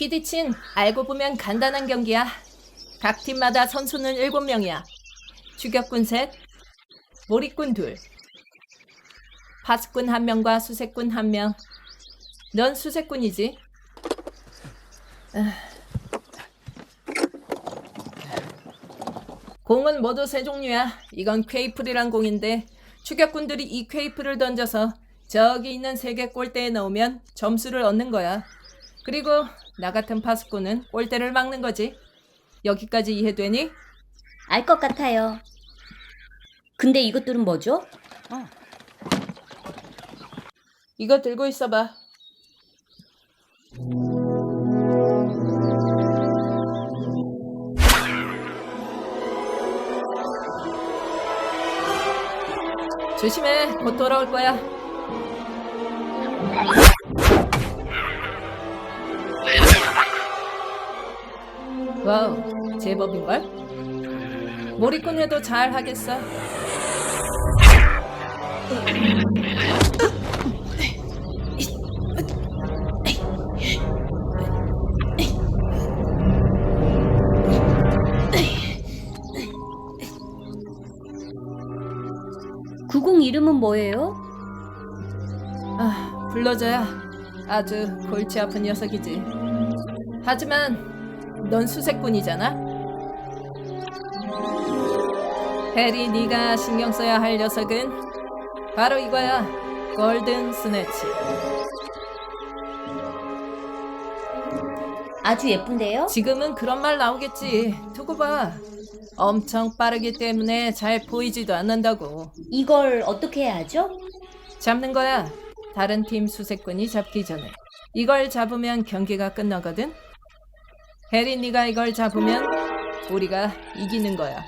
퀴디친 알고 보면 간단한 경기야. 각 팀마다 선수는 7명이야. 추격군 셋, 몰입군 둘, 파수꾼 한 명과 수색꾼 한 명. 넌 수색꾼이지? 아. 공은 모두 세 종류야. 이건 퀘이플이란 공인데 추격꾼들이 이 퀘이플을 던져서 저기 있는 세 개 골대에 넣으면 점수를 얻는 거야. 그리고 나 같은 파수꾼은 골대를 막는 거지. 여기까지 이해되니? 알 것 같아요. 근데 이것들은 뭐죠? 이거 들고 있어봐. 조심해, 곧 돌아올 거야. 와우, 제법인걸? 몰입꾼 해도 잘 하겠어. 구공 이름은 뭐예요? 아, 불러줘야 아주 골치 아픈 녀석이지. 하지만 넌 수색꾼이잖아. 해리, 네가 신경 써야 할 녀석은 바로 이거야. 골든 스네치. 아주 예쁜데요? 지금은 그런 말 나오겠지. 두고 봐. 엄청 빠르기 때문에 잘 보이지도 않는다고. 이걸 어떻게 해야 하죠? 잡는 거야. 다른 팀 수색꾼이 잡기 전에. 이걸 잡으면 경기가 끝나거든. 해리 네가 이걸 잡으면 우리가 이기는 거야.